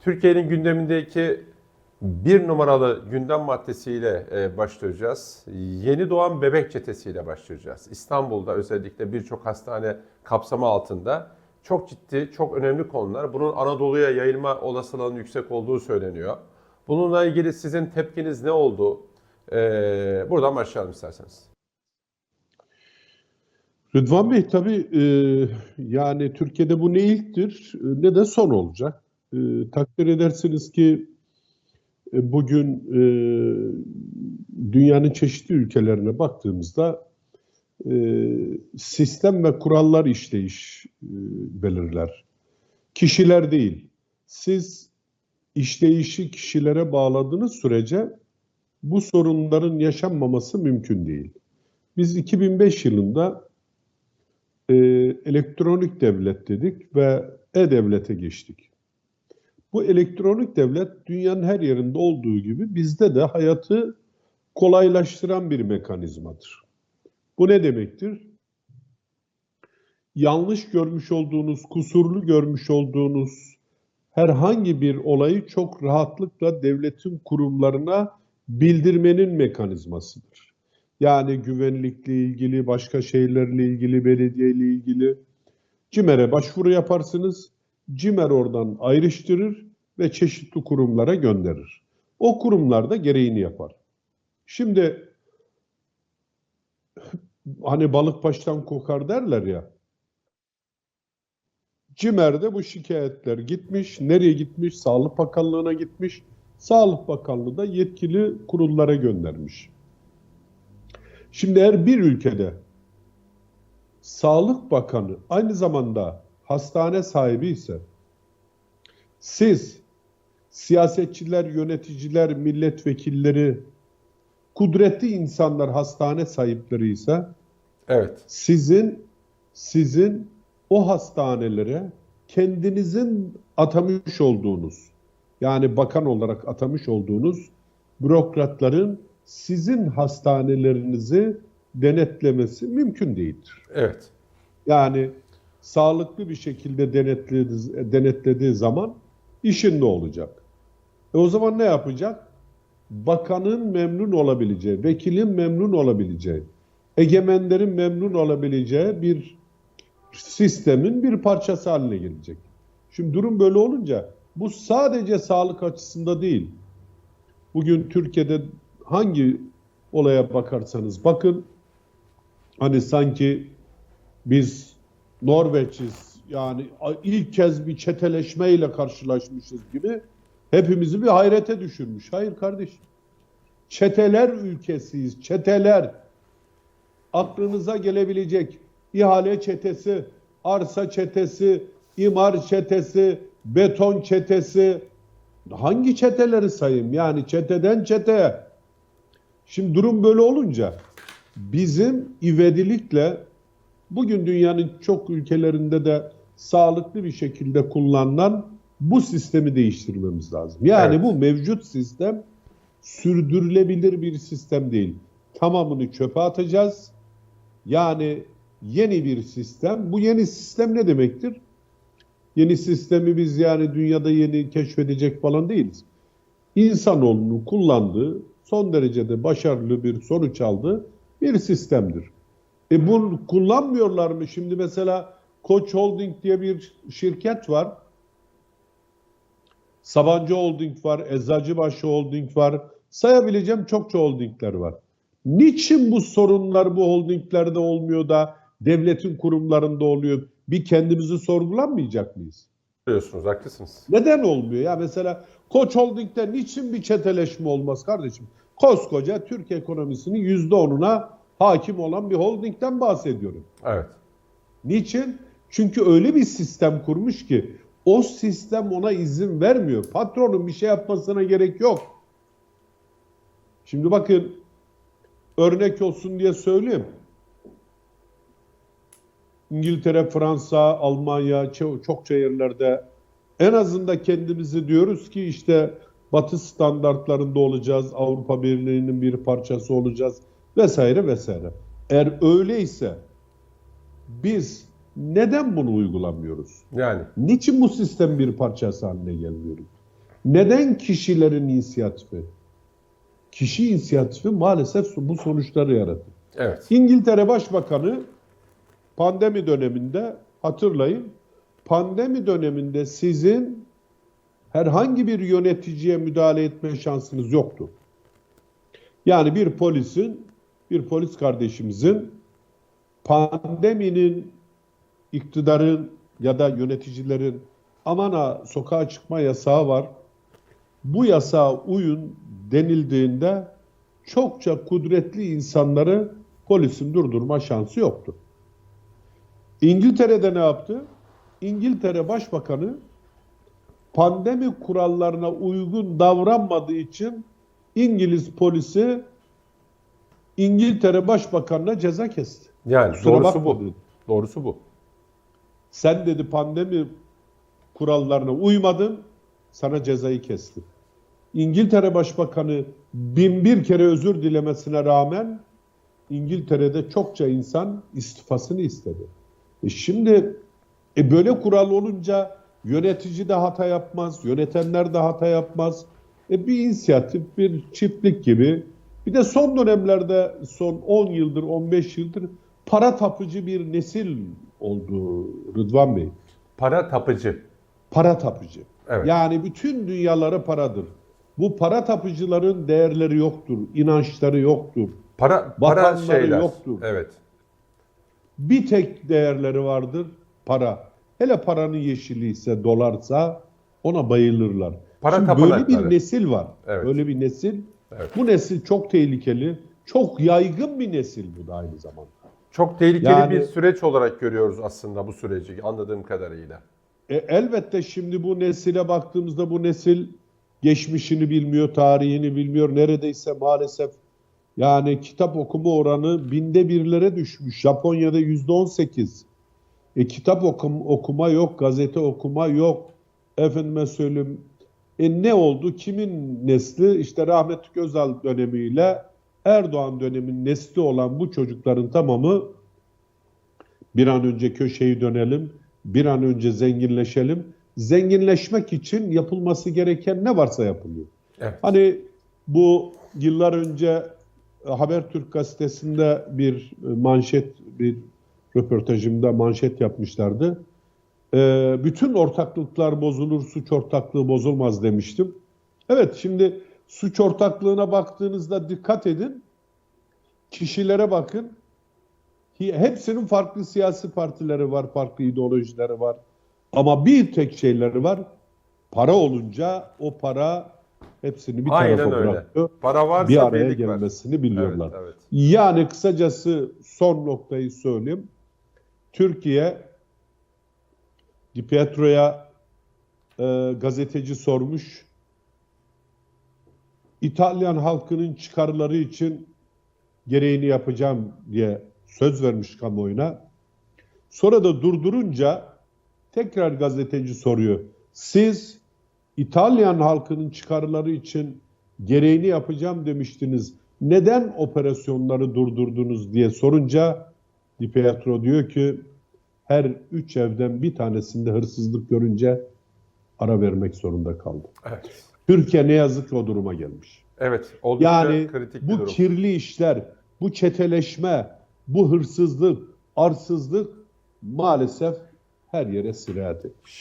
Türkiye'nin gündemindeki bir numaralı gündem maddesiyle e, başlayacağız. Yeni doğan bebek çetesiyle başlayacağız. İstanbul'da özellikle birçok hastane kapsamı altında çok ciddi, çok önemli konular. Bunun Anadolu'ya yayılma olasılığının yüksek olduğu söyleniyor. Bununla ilgili sizin tepkiniz ne oldu? E, buradan başlayalım isterseniz. Rıdvan Bey tabii e, yani Türkiye'de bu ne ilktir ne de son olacak. E, takdir edersiniz ki e, bugün e, dünyanın çeşitli ülkelerine baktığımızda e, sistem ve kurallar işleyiş e, belirler. Kişiler değil. Siz işleyişi kişilere bağladığınız sürece bu sorunların yaşanmaması mümkün değil. Biz 2005 yılında e, elektronik devlet dedik ve e-devlete geçtik. Bu elektronik devlet dünyanın her yerinde olduğu gibi bizde de hayatı kolaylaştıran bir mekanizmadır. Bu ne demektir? Yanlış görmüş olduğunuz, kusurlu görmüş olduğunuz herhangi bir olayı çok rahatlıkla devletin kurumlarına bildirmenin mekanizmasıdır. Yani güvenlikle ilgili, başka şeylerle ilgili, belediyeyle ilgili CİMER'e başvuru yaparsınız. CİMER oradan ayrıştırır ve çeşitli kurumlara gönderir. O kurumlar da gereğini yapar. Şimdi hani balık baştan kokar derler ya. CİMER'de bu şikayetler gitmiş. Nereye gitmiş? Sağlık Bakanlığı'na gitmiş. Sağlık Bakanlığı da yetkili kurullara göndermiş. Şimdi eğer bir ülkede Sağlık Bakanı aynı zamanda hastane sahibi ise siz siyasetçiler, yöneticiler, milletvekilleri, kudretli insanlar hastane sahipleri ise Evet. sizin sizin o hastanelere kendinizin atamış olduğunuz yani bakan olarak atamış olduğunuz bürokratların sizin hastanelerinizi denetlemesi mümkün değildir. Evet. Yani sağlıklı bir şekilde denetlediği, denetlediği zaman işinde olacak. E o zaman ne yapacak? Bakanın memnun olabileceği, vekilin memnun olabileceği, egemenlerin memnun olabileceği bir sistemin bir parçası haline gelecek. Şimdi durum böyle olunca bu sadece sağlık açısında değil. Bugün Türkiye'de hangi olaya bakarsanız bakın hani sanki biz Norveç'iz yani ilk kez bir çeteleşmeyle karşılaşmışız gibi hepimizi bir hayrete düşürmüş. Hayır kardeşim. Çeteler ülkesiyiz. Çeteler. Aklınıza gelebilecek ihale çetesi, arsa çetesi, imar çetesi, beton çetesi, hangi çeteleri sayayım? Yani çeteden çeteye. Şimdi durum böyle olunca bizim ivedilikle bugün dünyanın çok ülkelerinde de sağlıklı bir şekilde kullanılan bu sistemi değiştirmemiz lazım. Yani Evet. bu mevcut sistem sürdürülebilir bir sistem değil. Tamamını çöpe atacağız. Yani yeni bir sistem. Bu yeni sistem ne demektir? Yeni sistemi biz yani dünyada yeni keşfedecek falan değiliz. İnsanoğlunun kullandığı son derecede başarılı bir sonuç aldığı bir sistemdir. E bunu kullanmıyorlar mı? Şimdi mesela Koç Holding diye bir şirket var. Sabancı Holding var, Eczacıbaşı Holding var. Sayabileceğim çokça holdingler var. Niçin bu sorunlar bu holdinglerde olmuyor da devletin kurumlarında oluyor? Bir kendimizi sorgulanmayacak mıyız? Biliyorsunuz, haklısınız. Neden olmuyor? Ya mesela Koç Holding'de niçin bir çeteleşme olmaz kardeşim? Koskoca Türk ekonomisinin yüzde onuna hakim olan bir holdingden bahsediyorum. Evet. Niçin? Çünkü öyle bir sistem kurmuş ki o sistem ona izin vermiyor. Patronun bir şey yapmasına gerek yok. Şimdi bakın örnek olsun diye söyleyeyim. İngiltere, Fransa, Almanya ço- çokça yerlerde en azından kendimizi diyoruz ki işte Batı standartlarında olacağız, Avrupa Birliği'nin bir parçası olacağız vesaire vesaire. Eğer öyleyse biz neden bunu uygulamıyoruz? Yani Niçin bu sistem bir parçası haline gelmiyoruz? Neden kişilerin inisiyatifi? Kişi inisiyatifi maalesef bu sonuçları yaratır. Evet. İngiltere Başbakanı pandemi döneminde hatırlayın pandemi döneminde sizin herhangi bir yöneticiye müdahale etme şansınız yoktu. Yani bir polisin, bir polis kardeşimizin pandeminin iktidarın ya da yöneticilerin aman ha sokağa çıkma yasağı var. Bu yasağa uyun denildiğinde çokça kudretli insanları polisin durdurma şansı yoktu. İngiltere'de ne yaptı? İngiltere Başbakanı pandemi kurallarına uygun davranmadığı için İngiliz polisi İngiltere Başbakanı'na ceza kesti. Yani Kusura doğrusu bakma bu. Doğrusu bu. Sen dedi pandemi kurallarına uymadın, sana cezayı kesti. İngiltere Başbakanı bin bir kere özür dilemesine rağmen İngiltere'de çokça insan istifasını istedi. E şimdi e böyle kural olunca yönetici de hata yapmaz, yönetenler de hata yapmaz. E bir inisiyatif, bir çiftlik gibi. Bir de son dönemlerde son 10 yıldır, 15 yıldır para tapıcı bir nesil oldu Rıdvan Bey. Para tapıcı. Para tapıcı. Evet. Yani bütün dünyaları paradır. Bu para tapıcıların değerleri yoktur, inançları yoktur. Para para şeyler. yoktur. Evet. Bir tek değerleri vardır, para. Hele paranın yeşili ise, dolarsa ona bayılırlar. Para Şimdi böyle bir nesil var. Evet. Böyle bir nesil. Evet. Bu nesil çok tehlikeli, çok yaygın bir nesil bu da aynı zamanda. Çok tehlikeli Yani- bir süreç olarak görüyoruz aslında bu süreci anladığım kadarıyla. E, elbette şimdi bu nesile baktığımızda bu nesil geçmişini bilmiyor, tarihini bilmiyor. Neredeyse maalesef yani kitap okuma oranı binde birlere düşmüş. Japonya'da yüzde on sekiz. E, kitap okum, okuma yok, gazete okuma yok. Efendime söyleyeyim. E ne oldu? Kimin nesli? İşte rahmetli Özal dönemiyle Erdoğan döneminin nesli olan bu çocukların tamamı bir an önce köşeyi dönelim, bir an önce zenginleşelim. Zenginleşmek için yapılması gereken ne varsa yapılıyor. Evet. Hani bu yıllar önce e, Habertürk gazetesinde bir e, manşet, bir röportajımda manşet yapmışlardı. Ee, bütün ortaklıklar bozulur, suç ortaklığı bozulmaz demiştim. Evet, şimdi suç ortaklığına baktığınızda dikkat edin. Kişilere bakın. Hepsinin farklı siyasi partileri var, farklı ideolojileri var. Ama bir tek şeyleri var. Para olunca o para hepsini bir Aynen tarafa öyle. bırakıyor. Para varsa Bir araya birlik var. gelmesini biliyorlar. Evet, evet. Yani kısacası son noktayı söyleyeyim. Türkiye Di Pietro'ya e, gazeteci sormuş. İtalyan halkının çıkarları için gereğini yapacağım diye söz vermiş kamuoyuna. Sonra da durdurunca tekrar gazeteci soruyor. Siz İtalyan halkının çıkarları için gereğini yapacağım demiştiniz. Neden operasyonları durdurdunuz diye sorunca Di Pietro diyor ki her üç evden bir tanesinde hırsızlık görünce ara vermek zorunda kaldı. Evet. Türkiye ne yazık ki o duruma gelmiş. Evet. Oldukça Yani kritik bir bu durum. kirli işler, bu çeteleşme, bu hırsızlık, arsızlık maalesef her yere sirayet etmiş.